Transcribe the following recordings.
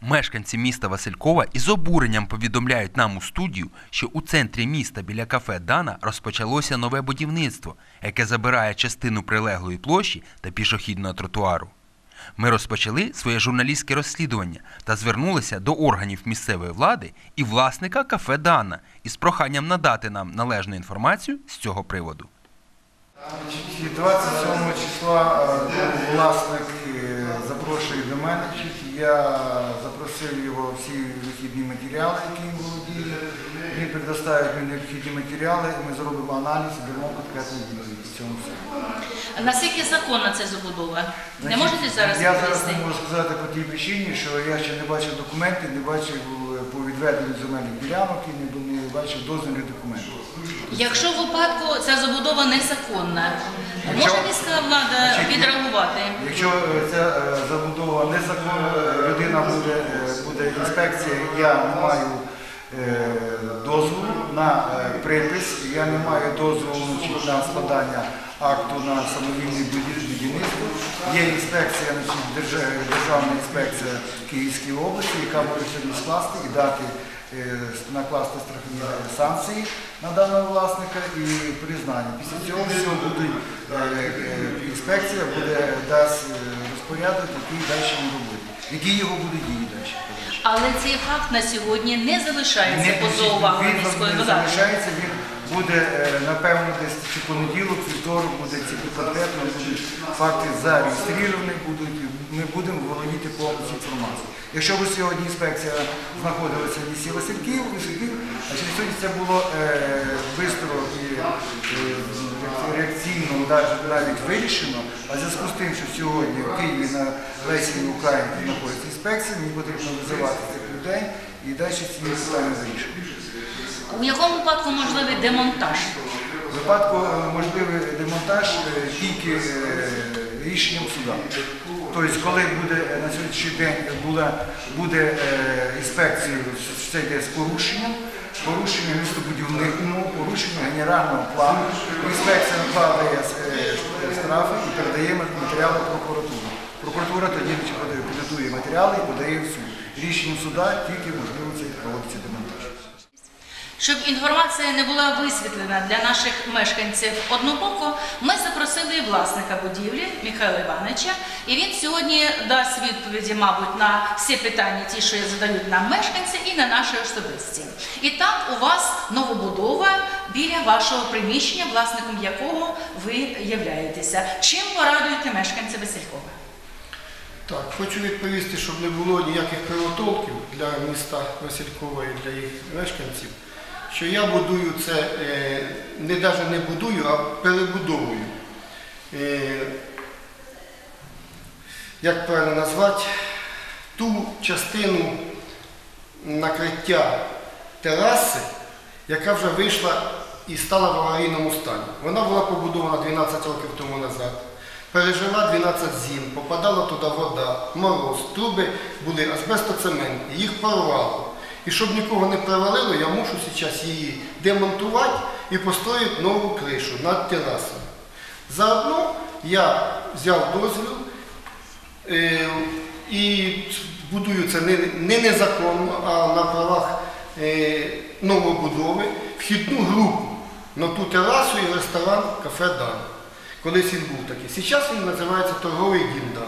Мешканці міста Василькова із обуренням повідомляють нам у студію, що у центрі міста біля кафе Дана розпочалося нове будівництво, яке забирає частину прилеглої площі та пішохідного тротуару. Ми розпочали своє журналістське розслідування та звернулися до органів місцевої влади і власника кафе Дана із проханням надати нам належну інформацію з цього приводу. Значить, 27 числа е, власник е, запрошує до мене. Я запросив його всі вихідні матеріали, які він володіє. Він предоставить мені необхідні матеріали, і ми зробимо аналіз і дамо конкретну відповідь цьому всьому. Наскільки законна ця забудова? Не Значить, можете зараз Я зараз відповісти? не можу сказати по тій причині, що я ще не бачив документів, не бачив е, по відведенню земельних ділянок і не, не бачив дозвільних документів. Якщо в випадку ця забудова незаконна, Якщо- може міська влада Значить, відреагувати? Якщо е, ця е, забудова незаконна, е, людина буде, е, буде інспекція, я не маю е, дозволу на е, припис, я не маю дозволу на складання акту на самовільне будів- будівництво. Є інспекція, державна інспекція Київської області, яка може сьогодні скласти і дати накласти страхові санкції на даного власника і признання. Після цього всього буде інспекція буде дасть розпорядок, який далі він робити, які його будуть дії далі. Але цей факт на сьогодні не залишається поза увагою міської влади. залишається, він буде, е, напевно, десь чи понеділок, вівторок буде ці конкретно, факти зареєстровані, будуть, ми будемо володіти повністю інформацією. Якщо б сьогодні інспекція знаходилася в місті Васильків, Васильків, значить сьогодні це було швидко і е, реакційно навіть, вирішено, а в зв'язку з тим, що сьогодні в Києві на Лесі Україні знаходиться інспекція, мені потрібно визивати цих людей і далі ці питання вирішувати. У якому випадку можливий демонтаж? В випадку е, можливий демонтаж е, тільки е, рішенням суда. Тобто, коли буде на сьогоднішній день була, буде інспекція, це йде з порушенням, порушення містобудівних умов, порушення генерального плану, інспекція накладає штрафи і передає матеріали в прокуратуру. Прокуратура тоді підготує матеріали і подає в суд. Рішенням суда тільки можливо це проводиться демонтаж. Щоб інформація не була висвітлена для наших мешканців однобоко, ми запросили власника будівлі Михайла Івановича, і він сьогодні дасть відповіді, мабуть, на всі питання, ті, що задають нам мешканці, і на наші особисті. І так у вас новобудова біля вашого приміщення, власником якого ви являєтеся. Чим порадуєте мешканців Василькова? Так, хочу відповісти, щоб не було ніяких кривотолків для міста Василькова і для їх мешканців, що я будую це е, не навіть не будую, а перебудовую. Е, як правильно назвати, ту частину накриття тераси, яка вже вийшла і стала в аварійному стані. Вона була побудована 12 років тому назад. Пережила 12 зім, попадала туди вода, мороз, труби були азбестоцементні, їх порвало. І щоб нікого не привалило, я мушу зараз її демонтувати і построїти нову кришу над терасою. Заодно я взяв дозвіл е, і будую це не, не незаконно, а на правах е, новобудови вхідну групу на ту терасу і ресторан кафе Дана. Колись він був такий. Зараз він називається торговий дім Дана.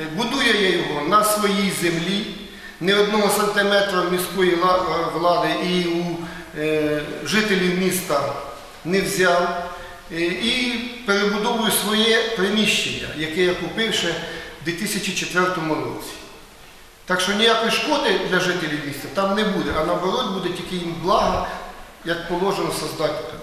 Е, Будую я його на своїй землі, ні одного сантиметра міської влади і у е, жителів міста не взяв. Е, І перебудовую своє приміщення, яке я купив ще в 2004 році. Так що ніякої шкоди для жителів міста там не буде, а наоборот буде тільки їм благо, як положено создати.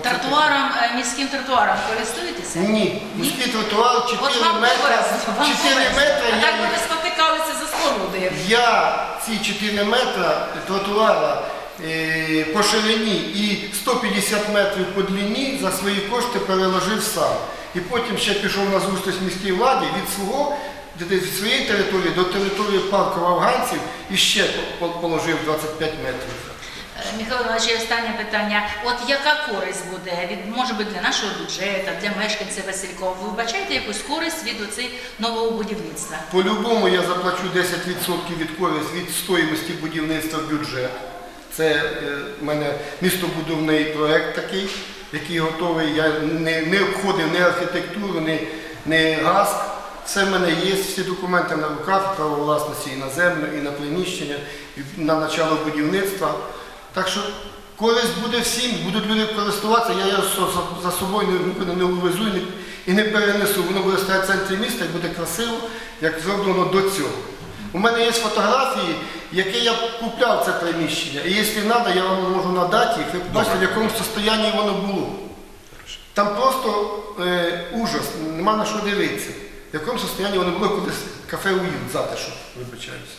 Тротуаром, е, міським тротуаром користуєтеся? Ні, міський тротуар 4 От вам метри. повезло, вам 4 повезло. метри А я, так ви спотикалися за спорудою. я ці 4 метри тротуара е, по ширині і 150 метрів по длині за свої кошти переложив сам. І потім ще пішов на зустріч міській владі від свого від своєї території до території парку афганців і ще положив 25 метрів. Михайло Іванович, останнє питання. От яка користь буде від може бути для нашого бюджету, для мешканців Василькова? Ви вбачаєте якусь користь від оцей нового будівництва? По-любому я заплачу 10% від користь від стоїмості будівництва в бюджет. Це е, в мене містобудівний проєкт такий, який готовий. Я не, не обходив ні архітектуру, ні, ні газ. Все в мене є, всі документи на руках, право власності і на землю, і на приміщення, і на начало будівництва. Так що користь буде всім, будуть люди користуватися, я його за- собою не, увезу і не, перенесу. Воно буде стояти в центрі міста і буде красиво, як зроблено до цього. У мене є фотографії, які я купляв це приміщення. І якщо треба, я вам можу надати їх. Ви побачите, в якому стані воно було. Там просто е, ужас, нема на що дивитися. В якому стані воно було колись кафе уют, затишок, вибачаюся.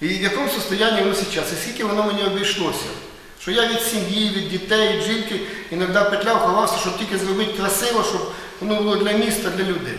І в якому состоянні воно зараз, і скільки воно мені обійшлося. Що я від сім'ї, від дітей, від жінки іноді петляв, ховався, щоб тільки зробити красиво, щоб воно було для міста, для людей.